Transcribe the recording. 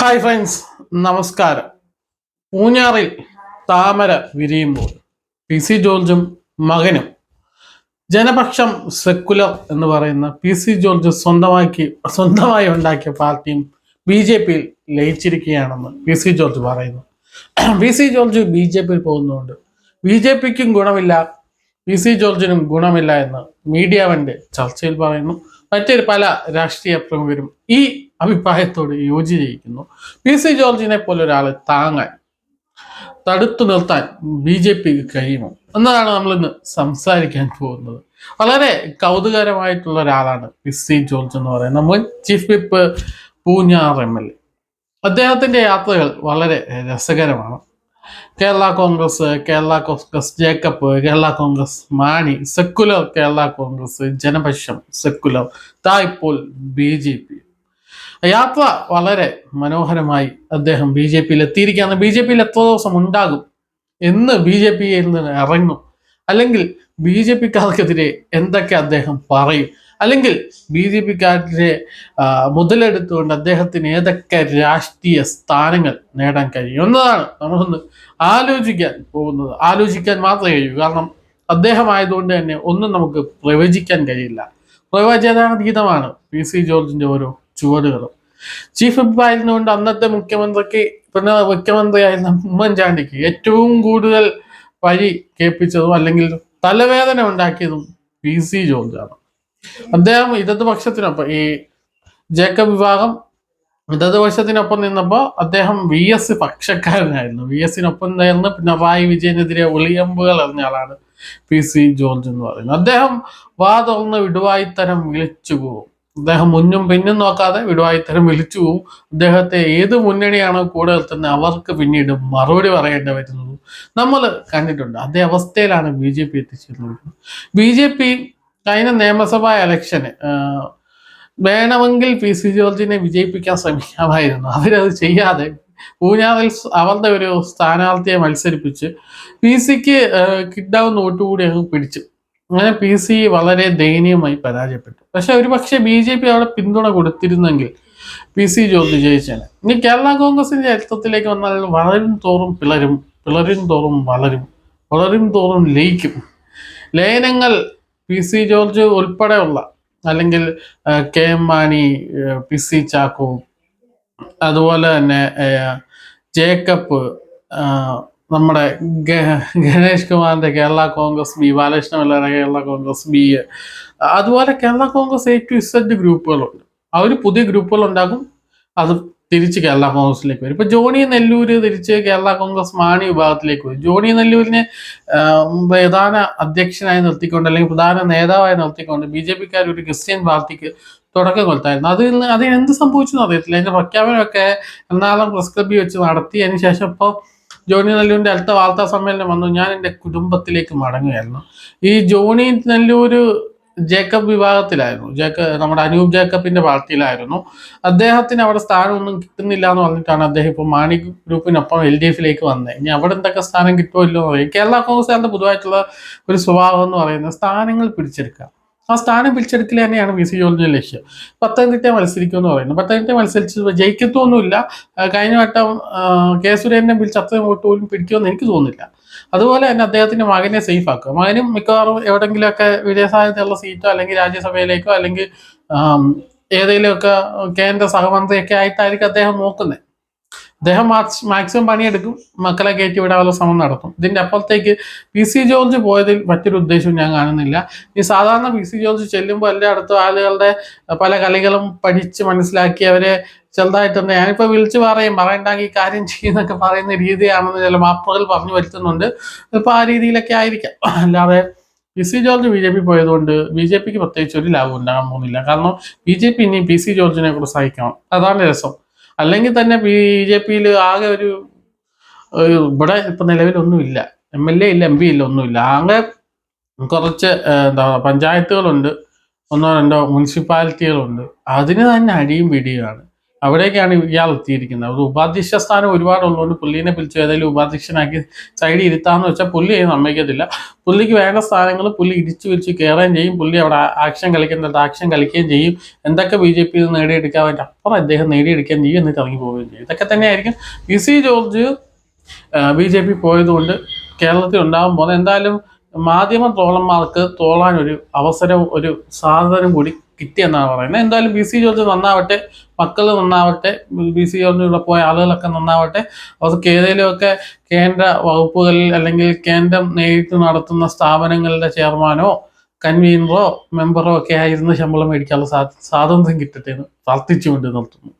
Hi friends നമസ്കാരം. പൂഞ്ഞാറിൽ താമര വിരിയുമ്പോൾ P C ജോർജും മകനും ജനപക്ഷം സെക്കുലർ എന്ന് പറയുന്ന പി സി ജോർജ് സ്വന്തമാക്കി സ്വന്തമായി ഉണ്ടാക്കിയ പാർട്ടിയും ബി ജെ പിയിൽ ലയിച്ചിരിക്കുകയാണെന്ന് പി സി ജോർജ് പറയുന്നു. P C George B J പിയിൽ പോകുന്നുണ്ട് ബി ജെ പിക്കും ഗുണമില്ല പി സി ജോർജിനും ഗുണമില്ല എന്ന് മീഡിയ ചർച്ചയിൽ പറയുന്നു. മറ്റൊരു പല രാഷ്ട്രീയ പ്രമുഖരും ഈ അഭിപ്രായത്തോട് യോജിച്ചിരിക്കുന്നു. പി സി ജോർജിനെ പോലെ ഒരാളെ താങ്ങാൻ തടുത്തു നിർത്താൻ ബി ജെ പിക്ക് കഴിയുമോ? എന്നതാണ് നമ്മൾ ഇന്ന് സംസാരിക്കാൻ പോകുന്നത്. വളരെ കൗതുകരമായിട്ടുള്ള ഒരാളാണ് പി സി ജോർജ് എന്ന് പറയുന്നത്. നമ്മൾ chief whip Poonjar M L A. അദ്ദേഹത്തിന്റെ യാത്രകൾ വളരെ രസകരമാണ്. Kerala Congress Kerala Congress Jacob Kerala Congress Mani secular Kerala Congress Janapaksham secular താ ഇപ്പോൾ ബി ജെ പി. യാത്ര വളരെ മനോഹരമായി അദ്ദേഹം ബി ജെ പിയിൽ എത്തിയിരിക്കുകയാണ് ബി ജെ പിയിൽ എത്ര ദിവസം ഉണ്ടാകും? എന്ന് ബി ജെ പിയിൽ നിന്ന് ഇറങ്ങും. അല്ലെങ്കിൽ ബി ജെ പിക്കാർക്കെതിരെ എന്തൊക്കെ അദ്ദേഹം പറയും? അല്ലെങ്കിൽ ബി ജെ പിക്കാരെ മുതലെടുത്തുകൊണ്ട് അദ്ദേഹത്തിന് ഏതൊക്കെ രാഷ്ട്രീയ സ്ഥാനങ്ങൾ നേടാൻ കഴിയും എന്നതാണ് നമ്മളൊന്ന് ആലോചിക്കാൻ പോകുന്നത്. ആലോചിക്കാൻ മാത്രമേ കഴിയൂ. കാരണം അദ്ദേഹം ആയതുകൊണ്ട് തന്നെ ഒന്നും നമുക്ക് പ്രവചിക്കാൻ കഴിയില്ല. പ്രവചനാതീതമാണ് പി സി ജോർജിന്റെ ഓരോ ചുവടുകളും. ചീഫ് വിപ്പ് ആയിരുന്നുകൊണ്ട് അന്നത്തെ മുഖ്യമന്ത്രിക്ക് പിന്നെ മുഖ്യമന്ത്രിയായിരുന്ന ഉമ്മൻചാണ്ടിക്ക് ഏറ്റവും കൂടുതൽ വഴി കേൾപ്പിച്ചതും അല്ലെങ്കിൽ തലവേദന ഉണ്ടാക്കിയതും പി സി ജോർജാണ്. അദ്ദേഹം ഇടതുപക്ഷത്തിനൊപ്പം ഈ ജേക്കബ് വിഭാഗം ഇടതുപക്ഷത്തിനൊപ്പം നിന്നപ്പോൾ അദ്ദേഹം വി എസ് പക്ഷക്കാരനായിരുന്നു. വി എസിനൊപ്പം നേർന്ന് പിണറായി വിജയനെതിരെ ഒളിയമ്പുകൾ എറിഞ്ഞ ആളാണ് പി സി ജോർജ് എന്ന് പറയുന്നത്. അദ്ദേഹം വാ തുറന്ന് വിടുവായിത്തരം വിളിച്ചു പോകും അദ്ദേഹം മുന്നും പിന്നും നോക്കാതെ വിടുവായിത്തരം വിളിച്ചു പോകും അദ്ദേഹത്തെ ഏത് മുന്നണിയാണോ കൂടെ നിർത്തുന്നത് അവർക്ക് പിന്നീട് മറുപടി പറയേണ്ടി വരുന്നത് നമ്മൾ കണ്ടിട്ടുണ്ട്. അതേ അവസ്ഥയിലാണ് ബി ജെ പി എത്തിച്ചിരുന്നത് ബി ജെ പി കഴിഞ്ഞ നിയമസഭാ ഇലക്ഷന് വേണമെങ്കിൽ പി സി ജോർജിനെ വിജയിപ്പിക്കാൻ ശ്രമിക്കാമായിരുന്നു. അവരത് ചെയ്യാതെ പൂഞ്ഞാറിൽ അവരുടെ ഒരു സ്ഥാനാർത്ഥിയെ മത്സരിപ്പിച്ച് പി സിക്ക് കിട്ടാവുന്ന നോട്ടുകൂടി അങ്ങ് പിടിച്ചു. അങ്ങനെ പി സി വളരെ ദയനീയമായി പരാജയപ്പെട്ടു. പക്ഷെ ഒരുപക്ഷെ ബി ജെ പി അവിടെ പിന്തുണ കൊടുത്തിരുന്നെങ്കിൽ പി സി ജോർജ് ജയിച്ചേനെ. ഇനി കേരള കോൺഗ്രസിന്റെ ചരിത്രത്തിലേക്ക് വന്നാൽ വളരും തോറും പിളരും പിളരും തോറും വളരും വളരും തോറും ലയിക്കും. ലയനങ്ങൾ പി സി ജോർജ് ഉൾപ്പെടെയുള്ള അല്ലെങ്കിൽ K M Mani P C Chacko അതുപോലെ തന്നെ ജേക്കബ് നമ്മുടെ ഗണേഷ് കുമാറിന്റെ കേരള കോൺഗ്രസ് ബി ബാലകൃഷ്ണ പിള്ളയുടെ കേരള കോൺഗ്രസ് ബി അതുപോലെ Kerala Congress A to Z ഗ്രൂപ്പുകളുണ്ട്. അവർ പുതിയ ഗ്രൂപ്പുകൾ ഉണ്ടാക്കും അത് തിരിച്ച് കേരള കോൺഗ്രസിലേക്ക് വരും. ഇപ്പൊ ജോണി നെല്ലൂര് തിരിച്ച് കേരള കോൺഗ്രസ് മാണി വിഭാഗത്തിലേക്ക് വരും. ജോണി നെല്ലൂരിനെ പ്രധാന അധ്യക്ഷനായി നിർത്തിക്കൊണ്ട് അല്ലെങ്കിൽ പ്രധാന നേതാവായി നിർത്തിക്കൊണ്ട് ബി ജെ പിക്കാർ ഒരു ക്രിസ്ത്യൻ പാർട്ടിക്ക് തുടക്കം കൊടുത്തായിരുന്നു. അതിൽ നിന്ന് അതിന് എന്ത് സംഭവിച്ചു അറിയത്തില്ല. അതിന്റെ പ്രഖ്യാപനമൊക്കെ എറണാകുളം പ്രസ് ക്ലബ്ബി വെച്ച് നടത്തിയതിന് ശേഷം ഇപ്പോൾ ജോണി നെല്ലൂരിന്റെ അടുത്ത വാർത്താ സമ്മേളനം വന്നു. ഞാൻ എന്റെ കുടുംബത്തിലേക്ക് മടങ്ങുകയായിരുന്നു. ഈ ജോണി നെല്ലൂര് ജേക്കബ് വിഭാഗത്തിലായിരുന്നു ജേക്ക നമ്മുടെ അനൂപ് ജേക്കബിന്റെ പാർട്ടിയിലായിരുന്നു. അദ്ദേഹത്തിന് അവിടെ സ്ഥാനമൊന്നും കിട്ടുന്നില്ല എന്ന് പറഞ്ഞിട്ടാണ് അദ്ദേഹം ഇപ്പോൾ മാണി ഗ്രൂപ്പിനൊപ്പം എൽ ഡി എഫിലേക്ക് വന്നത് ഇനി അവിടെ എന്തൊക്കെ സ്ഥാനം കിട്ടുമല്ലോ എന്ന് പറയും കേരള കോൺഗ്രസ്സുകാരുടെ പൊതുവായിട്ടുള്ള ഒരു സ്വഭാവം എന്ന് പറയുന്നത് സ്ഥാനങ്ങൾ പിടിച്ചെടുക്കുക. ആ സ്ഥാനം പിടിച്ചെടുക്കൽ തന്നെയാണ് വി സി ജോർജിന്റെ ലക്ഷ്യം. പത്തനംതിട്ട മത്സരിക്കുമെന്ന് പറയുന്നു. പത്തനംതിട്ട മത്സരിച്ച് ജയിക്കത്തൊന്നുമില്ല. കഴിഞ്ഞ വട്ടം കെ സുരേന്ദ്രൻ പിടിച്ച് അത്രയും വോട്ട് പോലും പിടിക്കുമെന്ന് എനിക്ക് തോന്നുന്നില്ല. അതുപോലെ തന്നെ അദ്ദേഹത്തിന്റെ മകനെ സേഫ് ആക്കുക. മകനും മിക്കവാറും എവിടെങ്കിലുമൊക്കെ വിജയസാധ്യതയുള്ള സീറ്റോ അല്ലെങ്കിൽ രാജ്യസഭയിലേക്കോ അല്ലെങ്കിൽ ഏതെങ്കിലുമൊക്കെ കേന്ദ്ര സഹമന്ത്രിയൊക്കെ ആയിട്ടായിരിക്കും അദ്ദേഹം നോക്കുന്നത്. അദ്ദേഹം മാക്സിമം പണിയെടുക്കും മക്കളെ കയറ്റി വിടാനുള്ള ശ്രമം നടത്തും. ഇതിന്റെ അപ്പുറത്തേക്ക് പി സി ജോർജ് പോയതിൽ മറ്റൊരു ഉദ്ദേശവും ഞാൻ കാണുന്നില്ല. ഈ സാധാരണ പി സി ജോർജ് ചെല്ലുമ്പോൾ എല്ലായിടത്തും ആളുകളുടെ പല കളികളും പഠിച്ച് മനസ്സിലാക്കി അവരെ ചെറുതായിട്ടുണ്ട് ഞാനിപ്പോൾ വിളിച്ചു പറയും പറയണ്ടെങ്കിൽ കാര്യം ചെയ്യുന്നൊക്കെ പറയുന്ന രീതിയാണെന്ന് ചില മാപ്പുകൾ പറഞ്ഞു വരുത്തുന്നുണ്ട്. ഇപ്പോൾ ആ രീതിയിലൊക്കെ ആയിരിക്കാം. അല്ലാതെ P C George B J P പോയതുകൊണ്ട് ബി ജെ പിക്ക് പ്രത്യേകിച്ച് ഒരു ലാഭം ഉണ്ടാകാൻ പോകുന്നില്ല. കാരണം ബി ജെ പി ഇനി പി സി ജോർജിനെ കുറിച്ച് സഹിക്കണം. അതാണ് രസം. അല്ലെങ്കിൽ തന്നെ ബി ജെ പിയിൽ ആകെ ഒരു ഇവിടെ ഇപ്പൊ നിലവിലൊന്നുമില്ല. എം എൽ എ ഇല്ല എം പി ഇല്ല ഒന്നുമില്ല. ആകെ കുറച്ച് എന്താ പഞ്ചായത്തുകളുണ്ട്. ഒന്നോ രണ്ടോ മുനിസിപ്പാലിറ്റികളുണ്ട്. അതിന് തന്നെ അടിയും പിടിയുമാണ്. അവിടേക്കാണ് ഇയാൾ എത്തിയിരിക്കുന്നത്. ഒരു ഉപാധ്യക്ഷ സ്ഥാനം ഒരുപാടുള്ളതുകൊണ്ട് പുള്ളീനെ പിടിച്ച് ഏതെങ്കിലും ഉപാധ്യക്ഷനാക്കി സൈഡിൽ ഇരുത്താന്ന് വെച്ചാൽ പുള്ളി അതിന് സമ്മതിക്കത്തില്ല. പുള്ളിക്ക് വേണ്ട സ്ഥാനങ്ങൾ പുള്ളി ഇരിച്ചു വിരിച്ച് കയറുകയും ചെയ്യും. പുള്ളി അവിടെ ആക്ഷൻ കളിക്കേണ്ടത് ആക്ഷൻ കളിക്കുകയും ചെയ്യും. എന്തൊക്കെ ബി ജെ പി നേടിയെടുക്കാൻ വേണ്ടി അപ്പുറം അദ്ദേഹം നേടിയെടുക്കുകയും ചെയ്യും എന്നിട്ട് ഇറങ്ങി പോവുകയും ചെയ്യും. ഇതൊക്കെ തന്നെയായിരിക്കും P C George B J P പോയതുകൊണ്ട് കേരളത്തിൽ ഉണ്ടാകുമ്പോൾ എന്തായാലും മാധ്യമ ട്രോളന്മാർക്ക് തോളാൻ ഒരു അവസരം ഒരു സാധനം കൂടി കിട്ടിയെന്നാണ് പറയുന്നത്. എന്തായാലും ബി സി ജോർജ് നന്നാവട്ടെ മക്കൾ നന്നാവട്ടെ ബി സി ജോർജിലൂടെ പോയ ആളുകളൊക്കെ നന്നാവട്ടെ. അവർക്ക് ഏതെങ്കിലുമൊക്കെ കേന്ദ്ര വകുപ്പുകളിൽ അല്ലെങ്കിൽ കേന്ദ്രം നേരിട്ട് നടത്തുന്ന സ്ഥാപനങ്ങളുടെ ചെയർമാനോ കൺവീനറോ മെമ്പറോ ഒക്കെ ആയിരുന്നു ശമ്പളം മേടിക്കാനുള്ള സ്വാ- സ്വാതന്ത്ര്യം കിട്ടട്ടെ എന്ന് പ്രാർത്ഥിച്ചുകൊണ്ട് നിർത്തുന്നു.